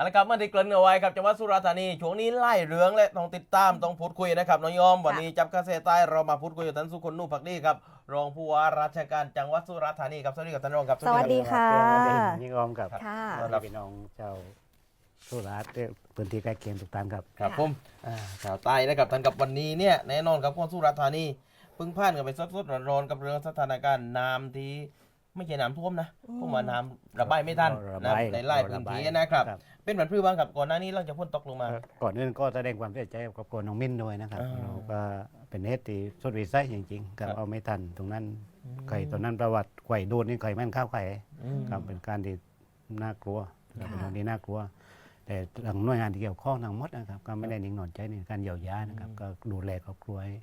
เอาละครับเมื่อที่เกริ่นเอาไว้ครับจังหวัดสุราษฎร์ธานีช่วงนี้ไล่เรื่องและต้องติดตามต้องพูดคุยนะครับน้องยอมวันนี้จับเกษตรใต้เรามาพูดคุยกับท่านสุคนนุ่พักดีครับรองผู้ว่าราชการจังหวัดสุราษฎร์ธานีครับสวัสดีครับท่านรองครับสวัสดีรับค่ะยิ่งออมกับค่ะต้อนรับพี่น้องเจ้าสุราษฎร์และพื้นที่ใกล้เคียงทุกท่านครับครับค่ะผมอ่าชาวใต้นะครับท่านกับวันนี้เนี่ยแน่นอนครับคนสุราษฎร์ธานีเพิ่งผ่านกันไปสดๆร้อนๆกับเรื่องสถานการณ์น้ำที่ ไม่ใช่น้ำท่วมนะเพราะว่าน้ำระบายไม่ทันระนะบายในไร่พื้นที่นะครับ ครับ เป็นเหมือนพื้นบ้างครับก่อนหน้านี้เราจะพ่นตกลงมา ก่อนอื่นก็แสดงความเสียใจกับครอบครัวน้องมิ้นด้วยนะครับอ่าเราก็เป็นเหตุที่สุดวิสัยจริงๆกับครับ เอาไม่ทันตรงนั้นไข่ตอนนั้นประวัติไข่โดนนี่ไข่แม่นข้าวไข่อืม ครับเป็นการที่น่ากลัวครับเป็นเรื่องที่น่ากลัว แต่ทางหน่วยงานที่เกี่ยวข้องทั้งหมดนะครับก็ไม่ได้นิ่งนอนใจในการเยียวยานะครับก็ดูแลครอบครัวให้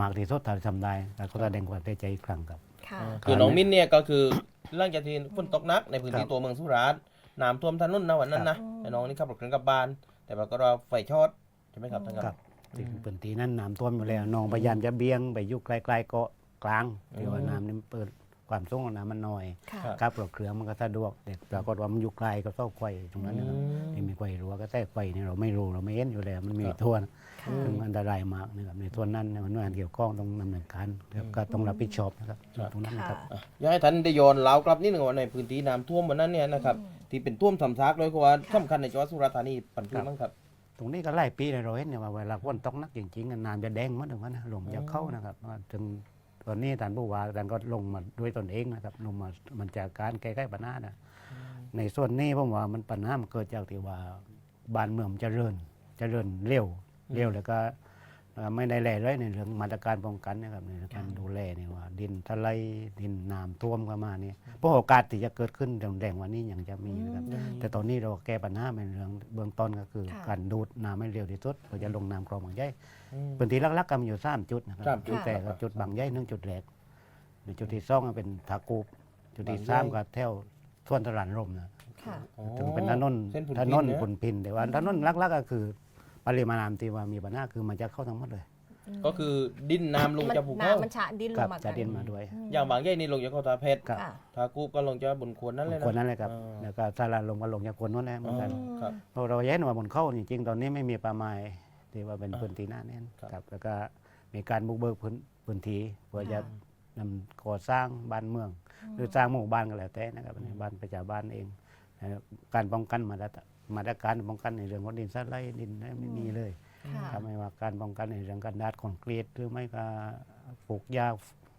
มากที่สุดเท่าที่ทำได้แล้วก็แสดงความเสียใจอีกครั้งครับ ค่ะ คือน้องมิ้นเนี่ยก็คือหลังจากที่ฝนตกหนักในพื้นที่ครับตัวเมืองสุราษฎร์น้ำท่วมถนนนะวันนั้นนะไอ้น้องนี่ขับรถเครื่องกลับบ้าน แต่ปรากฏว่าไฟช็อตใช่ไหมครับท่านคครัรับ บที่พื้นที่นั้นน้ำท่วมอยู่แล้วน้องพยายามจะเบี่ยงไปอยู่ใกล้ๆเกาะกลางที่ว่าน้ำนี่เปิด ความสูงของน้ำมันน้อยค่ะครับครับรถเครื่องมันก็สะดวกแต่ปรากฏว่ามันอยู่ไกลก็เศร้าไฟตรงนั้นนะครับที่มีไฟรั้วก็แท้ไฟนี่เราไม่รู้เราไม่เห็นอยู่แล้วมันมีทั่วนะค่ะ ซึ่งอันตรายมากนะครับในส่วนนั้นเนี่ยหน่วยงานเกี่ยวข้องต้องดำเนินการแล้วก็ต้องรับผิดชอบนะครับตรงนั้นนะครับ ค่ะ อะอยากให้ท่านได้ย้อนเล่ากลับนิดหนึ่งว่าในพื้นที่น้ำท่วมวันนั้นเนี่ยนะครับที่เป็นท่วมสำซักเลยเพราะว่าสำคัญในจังหวัดสุราษฎร์ธานีปันพื้นบ้างครับ ตรงนี้ก็ไล่ปีเลยเราเห็นเนี่ยว่าเวลาฝนตกหนักจริงๆน้ำจะแดงหมดถึงนั้นนะลมจะเข้านะครับถึง ตอนนี้ท่านผู้ว่าท่านก็ลงมาด้วยตนเองนะครับลงมามันจากการแก้ไขปัญหานะในส่วนนี้ผมว่ามันปัญหามันเกิดจากที่ว่าบ้านเมืองมันเจริญ เจริญเร็วเร็วแล้วก็เอ่อ ไม่ได้แลเลยในเรื่องมาตรการป้องกันนะครับในการดูแลเนี่ยว่า ดินทลายดินน้ำท่วมเข้ามาเนี่ยเพราะโอกาสที่จะเกิดขึ้นแดงๆวันนี้ยังจะมีนะครับแต่ตอนนี้เราแก้ปัญหาเป็นเรื่องเบื้องต้นก็คือค่ะการดูดน้ำให้เร็วที่สุดเพื่อจะลงน้ำคลองบางใหญ่อืมพื้นที่หลักๆก็มีอยู่สามจุดนะครัสามจุดแต่ครัก็บจุดบางใหญ่หนึ่งจุดแรกในจุดที่สองก็เป็นทากูบจุดที่บางใหญ่สามก็แถวท่วนตลาดร่มนะค่ะอ๋อถึงเป็นถนนเส้นผุนถพินนนนะผุนพินแต่ว่าถนนหลักๆก็คือ ปริมาณน้ำที่ว่ามีปัญหาคือมันจะเข้าทั้งหมดเลยก็คือดินน้ำลงจากภูเขาน้ำมันชะดินลกังบมาจะดินมาด้วย อย่างบางใหญ่นี่ลงจากเขาตาเพชรครับ ค่ะ ทากูก็ลงจากบนควรนั่นเลยนะคนนั้นเลยครับอ่าแล้วก็ตลาดลมก็ลงจากคนนู้นแหละเหมือนกัน อ๋อครับเพราะเราเห็นว่าบนเข้าจริงๆตอนนี้ไม่มีป่าไม้ที่ว่าเป็นพื้นที่หน้าแน่นครับ ครับแล้วก็มีการบุกเบิกพื้นพื้นที่เพื่อจะค่ะ นำก่อสร้างบ้านเมือง หรือสร้างหมู่บ้านก็แล้วแต่นะครับในบ้านประชาบ้านเองนะครับการป้องกันมาตร มาตรการป้องกันในเรื่องของดินสไลด์ดินไม่มีเลยค่ะครับไม่ว่าการป้องกันในเรื่องการดัดคอนกรีตหรือไม่ก็ปลูกยา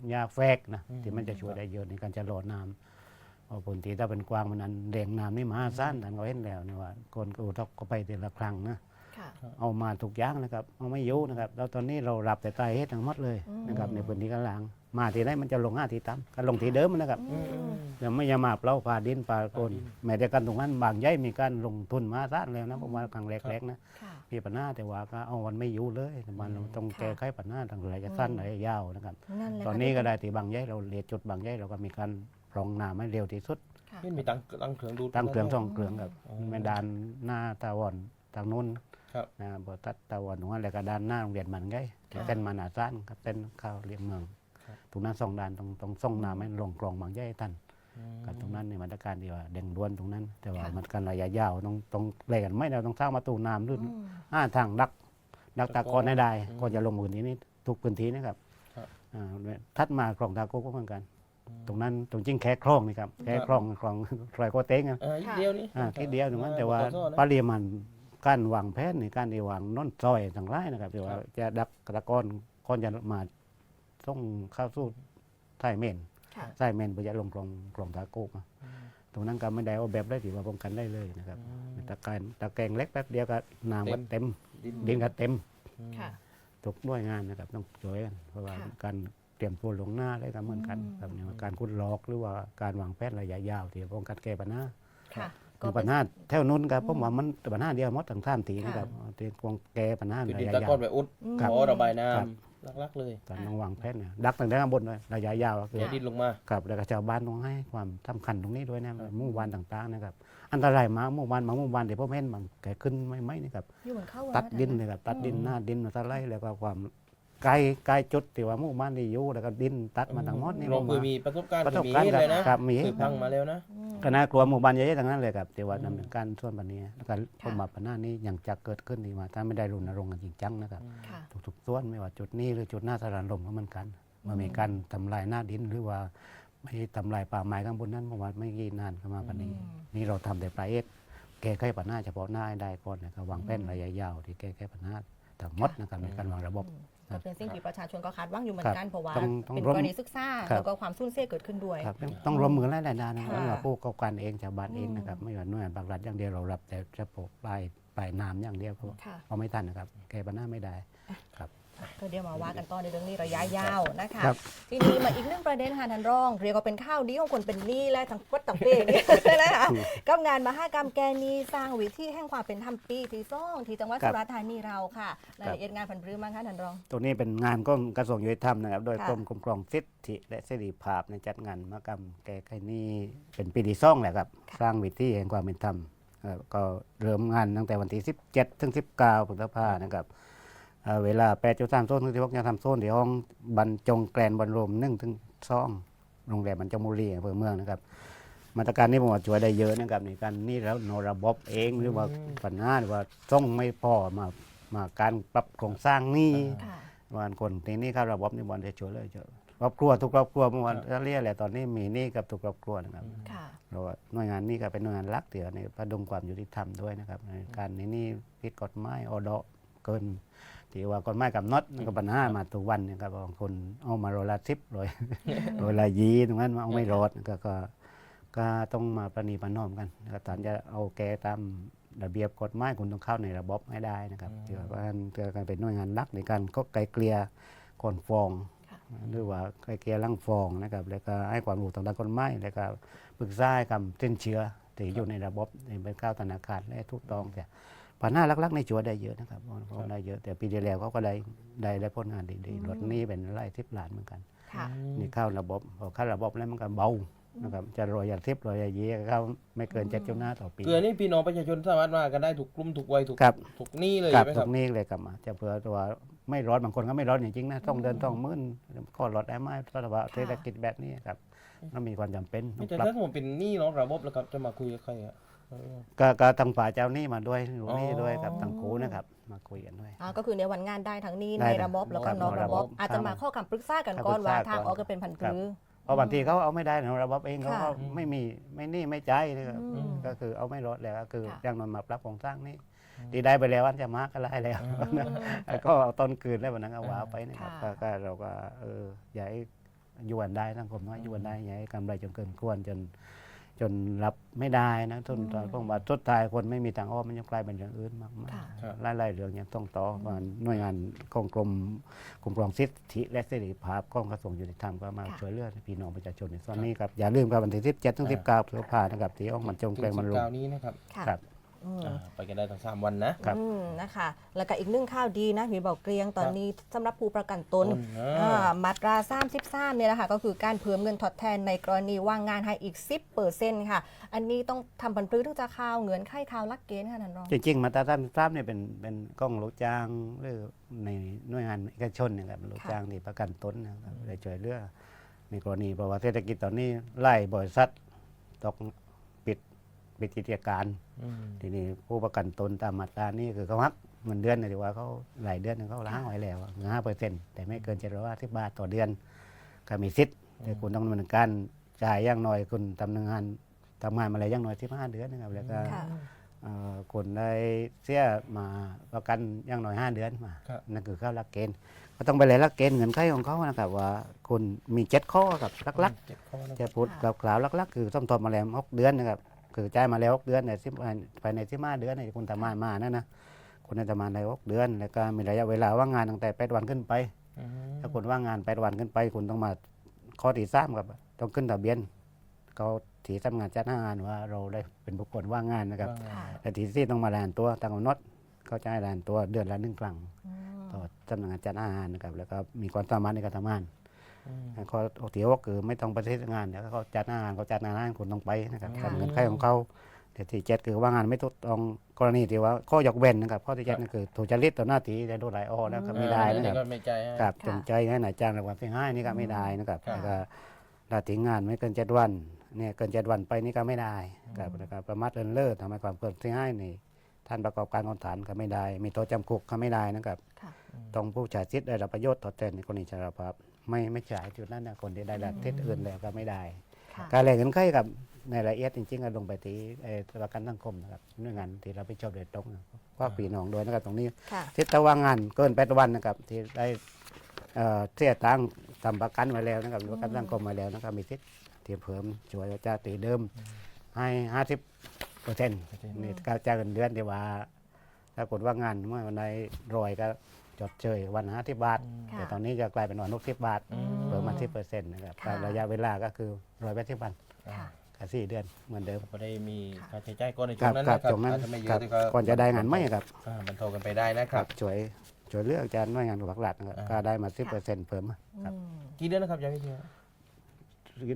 หญ้าแฟกนะอืม ที่มันจะช่วยได้เยอะในการจะหล่อน้ำเพราะพื้นที่ถ้าเป็นกว้างมันนั้นแดงน้ำนี่มหาศาลท่านก็เห็นแล้วนี่ว่าคนก็อุทกก็ไปแต่ละครั้งนะค่ะ เอามาทุกอย่างนะครับ เอาไม่อยู่นะครับแล้วตอนนี้เรารับแต่ใต้เหตุทั้งหมดเลยอืมนะครับในพื้นที่กลางมาที่ไหนมันจะลงห้าที่ต่ำก็ลงที่เดิมนะครับอืมเดี๋ยวไม่ยามาเปล่าผ่าดินผ่าโกนแม้แต่กันตรงนั้นบางย่อยมีการลงทุนมาสร้างแล้วนะผมว่าครั้งแรกๆนะค่ะมีปัญหาแต่ว่าก็เอาวันไม่อยู่เลยมันต้องค่ะแก้ไขปัญหาทางระยะสั้นระยะยาวนะครับนั่นแหละตอนนี้ก็ได้ที่บางย่อยเราเลียจุดบางย่อยเราก็มีการพรองน้ำให้เร็วที่สุดค่ะนี่มีตั้งตั้งเครื่องดูดตั้งเครื่องสองเครื่องครับอ๋อแม่ดานหน้าตาวันทางนู้น ครับนะบตัดตาวันตรงนั้นแล้วก็ด้านหน้าโรงเรียนมันไงค่ะเส้นมาหนาสั้นครับเส้นเข้าวเรียงเมืองครับตรงนั้นสองด้านตรงตรงส่งน้ำให้ลงคลองบางย่อยทันอืมกับตรงนั้นในมาตรการที่ว่าเด่งด้วนตรงนั้น แต่ว่าค่ะมันการระยะยาวต้องต้องแลกันไม่เราต้องสร้างประตูน้ำรุ่นอืมห้าทางดักดักตะกอนให้ได้อืมก็จะลงพื้นที่นี้ทุกพื้นที่นะครับครับอ่าทัดมาคลองตาโก้ก็เหมือนกัน ตรงนั้นตรงจริงแค่คลองนี่ครับแค่คลองคลองรอยโกเต้งอะอ่าอีกเดียวนี่อ่าแค่เดียวตรงนั้นแต่ว่าขอโทษนะปริมาณ การวางแผนในการที่วางน้นซอยต่างไรนะครับที่ว่าครับจะดักตะกอนก่อนจะมาส่งเข้าสู่ท้ายเมนค่ะท้ายเมนเพื่อจะลงคลองคลองตาโก้อะตรงนั้นก็ไม่ได้เอาแบบได้ถือว่าป้องกันได้เลยนะครับอืมตะการตะแกรงเล็กแป๊บเดียวก็น้ำก็เต็มเต็มดินก็เต็มอืมค่ะทุกหน่วยงานนะครับต้องช่วยกันเพราะว่าค่ะ การเตรียมตัวลวงหน้าได้ก็เหมือนกันอืมครับเนี่ยว่าการคุดลอกหรือว่าการวางแผนระยะยาวที่ป้องกันแก้ปัญหาค่ะ คือปัญหาแถวนู้นครับผมว่ามันปัญหาเดียวหมดทั้งท่ามตีนะค่ะครับที่ป้องแก้ปัญหาคือระดินยะตะยากอวนไปอุดอืมขอระบายน้ครับำลักๆเลยการต้องวางแผนเนี่ยดักตั้งแต่ข้างบนเลยระยะยาวก็คือเดี๋ยวดินลงมาครับแล้วก็ชาวบ้านต้องให้ความสำคัญตรงนี้ด้วยนะหมู่บ้านต่างๆนะครับอันตรายมากหมู่บ้านบางหมู่บ้านเดี๋ยวผมเห็นบางแกขึ้นไม่ไม่นะครับอยู่เหมือนเข้าตัดดินเลยเลยครับตัดดินหน้าดินมาสไลด์แล้วก็ความ ไกลไกลจุดที่ว่าหมู่บ้านที่อยู่แล้วก็ดินตัดมาทั้งหมดนี่เราผมเคยว่ามีประสบการณ์ประสบมีการณ์เหตุเลยนะครับมีเคยพังมาแล้วนะก็น่ากลัวหมู่บ้านใหญ่ๆทั้งนั้นเลยครับที่ว่าดำเนินการส่วนปันนี้แล้วก็ผมมาปัญหานี้ยังจะเกิดขึ้นดีมาถ้าไม่ได้รณรงค์กันจริงจังนะครับค่ะทุกๆส่วนไม่ว่าจุดนี้หรือจุดหน้าสถานลมก็เหมือนกันเมื่อมีการทำลายหน้าดินหรือว่าไม่ทำลายป่าไม้ข้างบนนั้นเมื่อวานไม่กี่นานก็มาปันนี้ นี่เราทำแต่ปลายเอกแก้ไขปัญหาเฉพาะหน้าให้ได้ก่อนนะครับวางแผนระยะยาวที่แก้ไขปัญหาทั้งหมดนะครับในการวางระบบ ก็เป็นสิ่งที่ประชาชนก็คาดหวังอยู่เหมือครันบกันเพราะว่าต้องต้องเป็นร่วมกรณีศึกษาครับแล้วก็ความสูญเสียเกิดขึ้นด้วยครับต้องร่วมมือหลายๆด้านนะครับค่ะไม่ว่าผู้ประกอบการเองชาวบ้านเองนะครับไม่ว่าหน่วยงานภาครัฐอย่างเดียวเรารับแต่เฉพาะปลายปลายน้ำอย่างเดียวเพราะค่ะเอาไม่ทันนะครับแก้ปัญหาไม่ได้ ก็เดี๋ยวมาว่ากันต่อในเรื่องนี้ระยะยาวนะคะ ครับ ทีนี้มาอีกหนึ่งประเด็นค่ะท่านรอง เรียกว่าเป็นข้าวดีของคนเป็นหนี้และทั้งวัดต่างเพศนี่นะคะกับงานมหากรรมแกนนีสร้างวิธีแห่งความเป็นธรรมปีที่ซ่องที่จังหวัดครัสุบราษฎร์ธานีเราค่ะรายละเอียดงานพันธุ์พื้นมากค่ะท่านรองตัวนี้เป็นงานของกระทรวงยุติธรรมนะครับ โดยค่ะ กรมคุ้มครองสิทธิและเสรีภาพในจัดงานมหกรรมแก้ไขหนี้เป็นปีที่ซ่องแหละครับ สร้างวิธีแห่งความเป็นธรรมเอ่อก็เริ่มงานตั้งแต่วันที่ 17 ถึง 19พฤษภานะครับ เอ่อเวลา8จุด3โซนถึง16จะทำโซนที่ห้องบรรจงแกลนบรรรม1ถึง2โรงแรมบรรจงบุรีอำเภอเมืองนะครับมาตรการนี้ผมว่าช่วยได้เยอะนะครับในการนี่แล้วโนระบบเองหรือว่าปัญหาหรือว่าต้องไม่พอมามาการปรับโครงสร้างหนี้ค่ะวันคนที่นี่เข้าระบบนี่บอลจะช่วยเลยเจอครอบครัวทุกครอบครัวเมื่อวานเรียกแหละตอนนี้มีหนี้กับทุกครอบครัวนะครับค่ะเราว่าหน่วยงานนี้ก็เป็นหน่วยงานหลักเดี๋ยวในประดุงความยุติธรรมด้วยนะครับในการนี้นี่ผิดกฎหมายอดเกิน ที่ว่ากฎหมายกำหนดมันก็ปัญหามาทุกวันเนะครับบางคนเอามาโรยละทิปโรยโรยละยีตรงนั้นมาเอาไม่รอดก็ก็ก็ต้องมาประนีประนอมกันนะครับตอนจะเอาแกตามระเบียบกฎหมายคุณต้องเข้าในระบบให้ได้นะครับที่ว่าการเกิดการเป็นหน่วยงานหลักในการก็ไกลเกลี่ยก่อนฟ้องค่ะหรือว่าไกลเกลี่ยหลังฟ้องนะครับแล้วก็ให้ความรู้ทางด้านกฎหมายแล้วก็ปรึกษาให้คำเส้นเชื้อที่อยู่ในระบบในเป็นข้าวธนาคารและทุกต้องแต่ ปัญหาหลักๆในจัวได้เยอะนะครับเขาได้เยอะ แต่ปีที่แล้วเขาก็ได้ได้ได้ผลงานดีๆลดหนี้เป็นไร่ทิพล้านเหมือนกันค่ะนี่เข้าระบบพอเข้าระบบแล้วมันก็เบานะครับจะรอยยาทิพย์รอยยาเยเข้าไม่เกินเจ็ดจุดห้าต่อปีคืออันนี้พี่น้องประชาชนสามารถมากันได้ถูกกลุ่มถูกวัยถูกครับถูกหนี้เลยกลับไหมคตรรับงนี้เลยกลับมาจะเผื่อตัวไม่ร้อนบางคนก็ไม่ร้อนจริงๆนะต้องเดินต้องมื่นก็ลดได้ไหมสภาวะเศรษฐกิจแบบนี้ครับก็มีความจำเป็นต้ไม่องแต่ปรับถ้าผมเป็นหนี้นอกระบบแล้วครับจะมาคุยกับใครอะเออ ก็ก็ทางฝ่ายเจ้าหนี้มาด้วยหนูหนี้อ๋อด้วยครับทางครูนะครับ มาคุยกันด้วย อ่าก็คือในวันงานได้ทั้งนี้ได้ในระบบแล้วก็ครับนอกระบบนอกระบบอาจจะมาข้อคำปรึกษากันก่อนคำปรึกษาว่าทางก่อนออกก็เป็นพันธุ์ครับพื้นเพราะบางทีเขาเอาไม่ได้นะระบบเองเขาค่ะก็ไม่มีไม่หนี้ไม่จ่ายนะครับอืมก็คือเอาไม่ลดแล้วก็คือค่ะอย่างนอนมาปรับโครงสร้างนี่ดีได้ไปแล้วอันจะมาก็ไล่แล้วแล้วก็เอาต้นคืนแล้ววันนั้นก็ว้าไปนะครับค่ะ ก็ก็เราก็เอออย่าให้อยวนได้ทั้งผมน้อยอยวนได้อย่าให้กำไรจนเกินควรจน จนรับไม่ได้นะทุนตอนพวกมาทุดท้ายคนไม่มีทางอ้อมมันยังกลายเป็นเรื่องอื่นมากค่ะครับๆไล่ๆเรื่องยังต้องต่อว่าหน่วยงานของกรมคุ้มครองสิทธิและเสรีภาพของกระทรวงยุติธรรมก็มาค่ะช่วยเหลือพี่น้องประชาชนในส่วนนี้ครับอย่าลืมครับวันที่17ถึง19พฤษภานะครับที่อ้องมันจงถึแปลงงมันสิบลงเก้านี้นะครับค่ะครับ อืม อ่าไปกันได้ทั้งสามวันนะ ครับ อืมนะคะ แล้วก็อีกหนึ่งข่าวดีนะมีบอกเกรียงตอนนี้สำหรับผู้ประกันตนต้นอ่า อ่ามาตรา33เนี่ยนะคะก็คือการเพิ่มเงินทดแทนในกรณีว่างงานให้อีก 10เปอร์เซ็นต์ค่ะ อันนี้ต้องทำพันธุ์พื้นถึงจะข่าวเงินไข้ข่าวลักเกณฑ์ค่ะท่านรองจริงๆมาตราท่านทราบเนี่ยเป็นเป็นกล้องลูกจ้างหรือในหน่วยงานเอกชนเนะครับลูกจ้างที่ประกันตนนะครับได้ช่วยเหลือในกรณีเพราะว่าเศรษฐกิจตอนนี้ไล่บริษัทต้อ งปิดปิดกิจการอืมทีนี้ผู้ประกันตนตามมาตรานี่คือเขาฮักเงินเดือนนะที่ว่าเขาหลายเดือนเขาล้างไว้แล้วห้าเปอร์เซ็นต์แต่ไม่เกินเจ็ดร้อยสิบบาทต่อเดือน ก็มีสิทธิ์แต่คุณต้องดำเนินการจ่ายอย่างน้อยคุณทำงานทำงานมาแล้วอย่างน้อยที่ห้าเดือนนะครับแล้วก็ค่ะ เอ่อคนได้เสียมาประกันอย่างน้อยห้าเดือนมาครับ นั่นคือเข้าหลักเกณฑ์ก็ต้องไปเลยหลักเกณฑ์เงินไขของเขานะครับว่าคุณมีเจ็ดข้อกับลักเจ็ดข้อนะๆจะพูดกล่าวๆลักๆ คือต้องทบมาแล้วหกเดือนนะครับ คือจ่ายมาแล้วหกเดือนในสิบภายในสิบห้าเดือนในคุณทำงานมานั่นนะคุณได้ทำงานในหกเดือน แล้วก็มีระยะเวลาว่างงานตั้งแต่แปดวันขึ้นไปอืมถ้าคุณว่างงานแปดวันขึ้นไป คุณต้องมาข้อที่สามครับต้องขึ้นทะเบียนเขาถีทำงานจัดหางานว่าเราได้เป็นบุคคลว่างงานนะครับว่าไงค่ะแต่ทีสี่ต้องมาแลนตัวตามกำหนดเขาจะให้แลนตัวเดือนละหนึ่งครั้งอืมต่อสำนักงานจัดอาหารนะครับแล้วก็มีความสามารถในการทำงาน อืมข้อที่หกคือไม่ต้องไปที่งานเดี๋ยวเขาจัดอาหารเขาจัดอาหารคุณต้องไปนะครับค่ะทำเงินไขของเขาในแต่ที่เจ็ดคือว่างานไม่ถูกต้องกรณีที่ว่าข้อยกเว้นนะครับข้อที่เจ็ดนั่นคือถูกจริตต่อหน้าที่แต่โดนหลายอ้อแล้วก็ไม่ได้อันะครับก็ไม่ใจให้กับค่ะจงใจให้นายจ้างในวันที่ห้านี่ก็ไม่ได้นะครับครับแล้วก็ลาถึงงานไม่เกินเจ็ดวันเนี่ยเกินเจ็ดวันไปนี่ก็ไม่ได้ครับแล้วก็ประมาทเลินเล่อทำให้ความเกินที่ให้นี่ท่านประกอบการของฐานก็ไม่ได้ มีโทษจำคุกก็ไม่ได้นะครับค่ะต้องผู้จ่ายสิทธิ์ได้รับประโยชน์ตอบแทนในกรณีชราภาพ ไม่ไม่จ่ายจุดนั้นนะคนที่ได้รับสิทธิ์อื่นแล้วก็ไม่ได้ ค่ะ การแลกเงินไขกับในรายละเอียดจริงๆก็ลงไปที่เอ่อประกันสังคมนะครับหน่วยงานที่รับผิดชอบโดยตรงนะว่าปีน้องด้วยนะครับตรงนี้ ค่ะ ทิศตะว่างงานเกินแปดวันนะครับที่ได้เอ่อเสียตังค์ทำประกันไว้แล้วนะครับประกันสังคมไว้แล้วนะครับมีทิศที่เพิ่มช่วยจ่ายตีเดิมให้ห้าสิบเปอร์เซ็นต์นี่การจ่ายเงินเดือนที่ว่าถ้ากดว่างงานเมื่อวันใดรอยก็ จดเชยวันห้าสิบบาท ค่ะ แต่ตอนนี้จะกลายเป็นวันหกสิบบาทอืมเพิ่มมาสิบเปอร์เซ็นต์นะครับค่ะ ระยะเวลาก็คือร้อยแปดสิบวันค่ะ กับสี่เดือนเหมือนเดิมก็ได้มีค่าใช้จ่ายก่อนในคช่รัวบงนั้นครับนะครับตรงนั้นอาจจะไม่เยครัอะบที่ก็ก่อนจะได้งานไหมครับอ่าบรรเทากันไปได้นะคครัรับบช่วยช่วยเลือกอาจารย์หน่วยงานของภาครัฐนะครับอ่า ก็ได้มาสิบเปอร์เซ็นต์เพิ่มครับอืมกี่เดือนนะครับยายพี่เทีย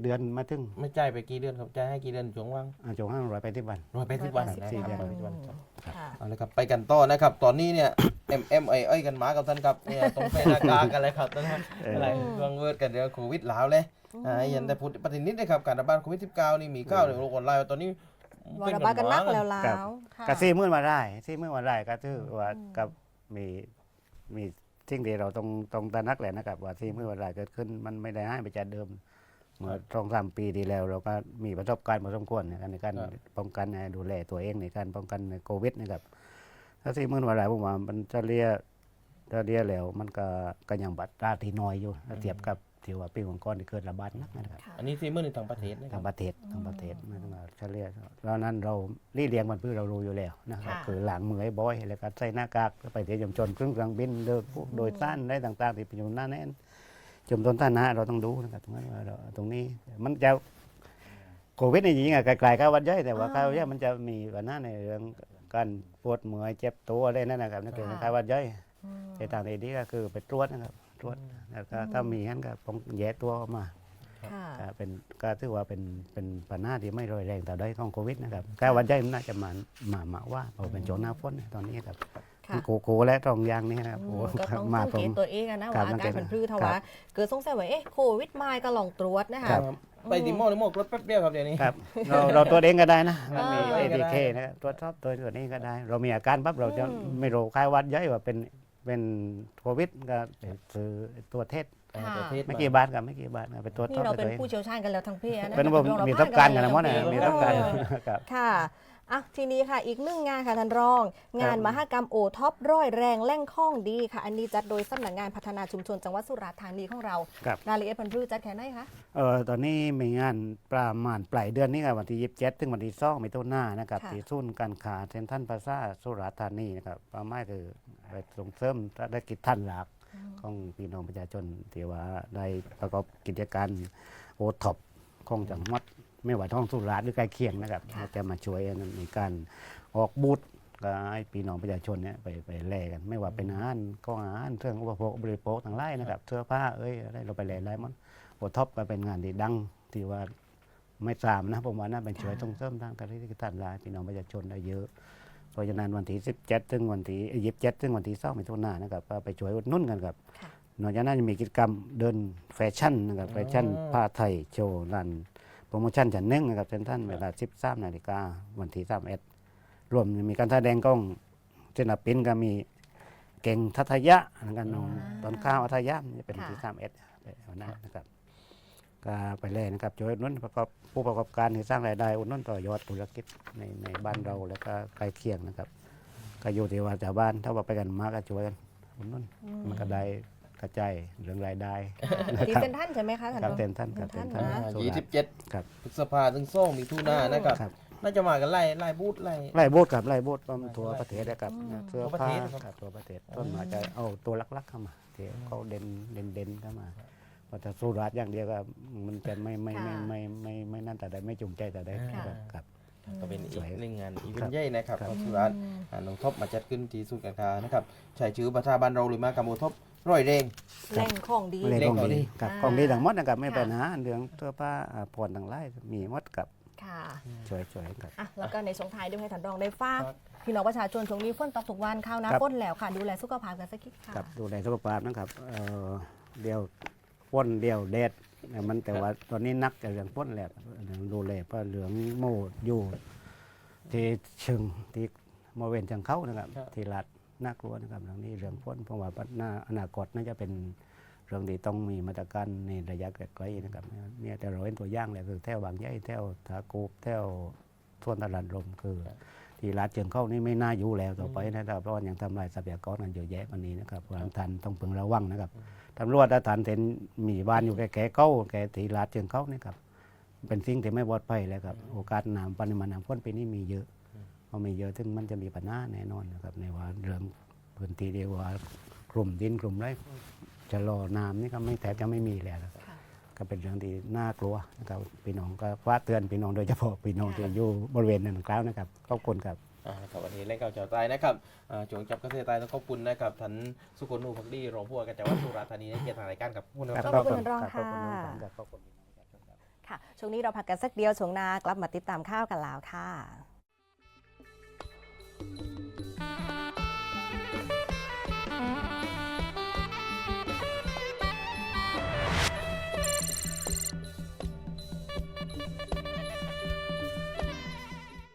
เดือนมาถึงไม่จ่ายไปกี่เดือนครับจ่ายให้กี่เดือนช่วงว่างอ่าจงห้าร้อยไปที่วันร้อยไปที่วันร้อยแปดสิบนะวันร้อยไปที่วันครับค่ะ เอาเลยครับไปกันต่อนะครับ ตอนนี้เนี่ย M M ไอไอยกันหมากับท่านครับเนี่ยต้องเป็นอากากันเลยครับท่านครับเอออ อะไรเรื่องเวิร์ดกันเรื่องโควิดหลาวเลยอ่ายันแต่พูดปฏินิดนะครับการระบาดโควิด -19 นี่มีข้าวในโลกออนไลน์ว่าตอนนี้วรบากันนักแล้วแล้ครับวค่ะก็ซี่มื่นมาได้ซี่มื่นมาได้ก็ถือว่ากับมีมีสิ่งที่เราต้องต้องตระหนักแหละนะครับว่าซี่มื่นมาได้เกิดขึ้นมันไม่ได้ให้ไปจากเดิม เมื่อสองสามปีที่แล้วเราก็มีประสบการณ์พอสมควรในการในการป้องกันในดูแลตัวเองในการป้องกันโควิดนะครับถ้าซี่มื่นมาได้ผมว่ามันจะเรียจะเรียแล้วมันก็ก็ยังบัตรราที่น้อยอยู่ถ้าเทียบกับที่ว่าปีก่อนๆที่เกิดระบาดหนักนะครับค่ะอันนี้ซีเมอร์ในต่างประเทศนะคทารับงประเทศทางประเทศไม่ต้องเอาเฉลี่ยแล้วนั้นเรารีเรียงมันเพื่อเรารู้อยู่แล้วนะครับค่ะคือหลังมือให้บ่อยแล้วก็ใส่หน้ากากไปเที่ยวชมชนเครื่องเครื่องบินเดินพวกโดยสารได้ต่างๆที่เป็นอยู่หน้าแน่น ชมชนท่านะเราต้องดูนะครับตรงนั้นว่าเราตรงนี้มันจะโควิดนี่จริงๆอะไกลๆก็วัดย่อยแต่ว่าอ่าข้าวย่อยมันจะมีปัญหาในเรื่องการปวดเมื่อยเจ็บตัวอะไรนั่นนะครับนั่นคือค่ะคล้ายๆวัดย่อยอืมแต่ทางที่ดีก็คือไปตรวจนะครับตรวจแล้วก็ถ้ามีงั้นก็ต้องแยกตัวออกมาค่ะก็เป็นก็ถือว่าเป็นเป็นปัญหาที่ไม่รุนแรงแต่ได้ของโควิดนะครับแค่วันใจน่าจะมามามาว่าเพราะเป็นช่วงหน้าฝนตอนนี้ครับ ค่ะ โกโก้และตรองยางนี่ครับอืโอ้มก็ต้องมาสังผเกมตตัวเองอะนะครัว่าบอาการสังเกตเป็นพืชเท่าครับว่าเกิดสงสัยว่าเอ๊ะโควิดมาก็ลองตรวจนะคะ ครับ ไปติมอลหรือมอกรถแป๊บเดียวครับเดี๋ยวนี้ ครับ เราเราตัวจเองก็ได้นะมันมีอ่า ATK นะครับตรวจสอบตัวตัวนี้ก็ได้ เรามีอาการปั๊บเราจะอืม ไม่รู้คล้ายวัดย่อยว่าเป็นเป็นโควิดก็ไปซื้อตัวเทศอ่าค่ะประเทศไม่กี่บาทกับไม่กี่บาทไปตรวจสนี่อบเราไปเป็นตัวเองผู้เชี่ยวชาญกันแล้วทั้งเพศนะเป็นว่าโงมีระรับการกันนะแล้มั้วงเนี่ยมีรับการครับ ค่ะ อะทีนี้ค่ะอีกหนึ่งงานค่ะท่านรอง งานครับมหกรรมโอท็อปร้อยแรงแร่งข้องดีค่ะ อันนี้จัดโดยสำนักงานพัฒนาชุมชนจังหวัดสุราษฎร์ธานีของเราครับ รายละเอียดพันธุ์พืชจัดแค่ไหนคะเออตอนนี้มีงานประมาณปลายเดือนนี้ครับวันที่ยี่สิบเจ็ดถึงวันที่สองมีต้นหน้านะครับค่ะที่ศูนย์การค้าเซ็นทรัลพลาซ่าสุราษฎร์ธานีนะครับเป้าหมายคือไปส่งเสริมธุรกิจท่านหลักของพี่น้องประชาชนที่ว่าได้ประกอบกิจการโอท็อปของจังหวัด ไม่ว่าท้องสุราษฎร์หรือใกล้เคียงนะครับค่ะจะมาช่วยในการออกบูธก็ให้พี่น้องประชาชนเนี่ยไปไปแลกัน ไม่ว่าเป็นอาหารของอาหารเครื่องอุปโภคบริโภคทั้งหลายนะครับเสื้อผ้าเอ้ยอะไรเราไปแลได้หมันโอท็อปก็เป็นงานที่ดังที่ว่าไม่ตามนะผมว่าน่าเป็นช่วยส่งเสริมทางการที่ท่านลายพี่น้องประชาชนได้เยอะเพราะฉะนั้นวันที่17ถึงวันที่ยี่สิบเจ็ดถึงวันที่สองมิถุนายนนะครับก็ไปช่วยอุดหนุ่นกันครับค่ะนอกจากนั้นยังมีกิจกรรมเดินแฟชั่นนะครับอ๋อแฟชั่นผ้าไทยโชว์รันโป รโมชั่นจันเน่งนะครับเซ็นทรัลเวลา13นาฬิกาวันที่31รวมมีการแสดงกล้องศิลปินก็มีเก่งทัทยะนะครับน้องตอนข้าวอัทยะนี่เป็นวันที่ค่ะ31วันนั้นนะครับก็ไปเลยนะครับช่วยอุดหนุนประกอบผู้ประกอบการที่สร้างรายได้อุดหนุนต่อยอดธุรกิจในในบ้านเราแล้วก็ใกล้เคียงนะครับ ก็อยู่ที่ว่าชาวบ้านถ้าว่าไปกันมากก็ช่วยกันอุดหนุนมันก็ได้ กระจายเรื่องรายได้ดีเซนท่านใช่ไหมคะท่านครับเต็นท่านครับเซ็เต็นนทรัท่านสุยี่ราสิบร์เจ็ดครับพฤษภาถึงโซ่มีทุนานะครับ ครับน่าจะมากันไล่ไล่บูธไล่ ไล่โบสถ์ครับไล่โบสถ์ประมาณทั่วประเทศนะครับเสื้อทั่วประผ้าเทศครับ ครับทั่วประเทศต้นมาจะเอาตัวลักๆเข้ามาที่เขาเด่นเด่นเด่นเข้ามาเพราะถ้าสุราษฎร์อย่างเดียวก็มันจะไม่ไม่ไม่ไม่ไม่ไม่นั่นแต่ใดไม่จูงใจแต่ใดค่ะครับ ก็เป็นอีกหนึ่งงานอีเวครันบต์ใหญ่นะครับครับ ของสุราษฎร์อ่าน้องท็อปมาจัดขึ้นที่ศูนย์การค้านะครับใช้ชื่อประชาบันเราหรือมากกับโอท็อป ร้อยเร่งแหล่งของดีไม่ได้เล่นของของดีดีกับอ่าของดีทั้งหมดนะครับไม่ค่ะเป็นปัญหาเรื่องเสื้อผ้าอ่าผ่อนต่างไล่มีหมดกับค่ะช่วยช่วยครับ อะแล้วก็ในช่วงท้ายด้วยให้ท่านรองได้ฝากครับพี่น้องประชาชนช่วงนี้ฝนตกทุกวันข้าวหน้าครับฝนแล้วค่ะ ดูแลสุขภาพกันสักนิดค่ะครับดูแลสุขภาพนะครับเอ่อเดียวป้นเดียวเด็ดเนี่ยมันแต่ว่าตอนนี้นักกับเรื่องป้นแหละเรื่องดูแลเพราะเหลืองโมดอยู่ที่เชิงที่โมเวนจังเข้านะครับ ครับ ที่รัด น่ากลัวนะครับเรื่องนี้เรื่องป้นเพราะว่าหน้าอนาคตน่าจะเป็นเรื่องที่ต้องมีมาตรการในระยะไกลๆนะครับเนี่ยแต่เราเห็นตัวอย่างแล้วคือแถวบางใหญ่แถวทากูบแถวส่วนตลาดลมคือที่รัดเชิงเข้านี่ไม่น่าอยู่แล้วต่อไปนะครับเพราะว่ายังทำลายทรัพยากรกันเยอะแยะวันนี้นะครับเพราะฉะนั้นท่านต้องพึงระวังนะครับตำรวจถ้าท่านเห็นมีบ้านอยู่แก่แก่เก้าแก่ที่รัดเชิงเข้านี่ครับเป็นสิ่งที่ไม่ปลอดภัยแล้วครับโอกาสน้ำปริมาณน้ำฝนปีนี้มีเยอะ พอมีเยอะซึ่งมันจะมีปัญหาแน่นอนนะครับในว่าเรื่องพื้นที่เดียวว่ากลุ่มดินกลุ่มไรจะรอน้ำนี่ก็ไม่แทบจะไม่มีแล้วนะครับค่ะก็เป็นเรื่องที่น่ากลัวนะครับพี่น้องก็ว่าเตือนพี่น้องโดยเฉพาะพี่น้องที่อยู่บริเวณนั้นกล่าวนะครับขอบคุณครับอ่าครับวันนี้เล่นเก่าเจ้าใต้นะครับอ่าจวงจับเกษตรใต้ต้องขอบคุณนะครับท่านสุคนนูพักดีรองผู้ว่าการจังหวัดสุราษฎร์ธานีในเกียรติทางรายการกับผู้นำขอบรับคุณท่านรองขอบคุณค่ะน้องขวัญครับขอบคุณพี่น้องประชาชนครับค่ะ ช่วงนี้เราพักกันสักเดียวช่วงหน้ากลับมาติดตามข้าวกันแล้วค่ะ Thank you.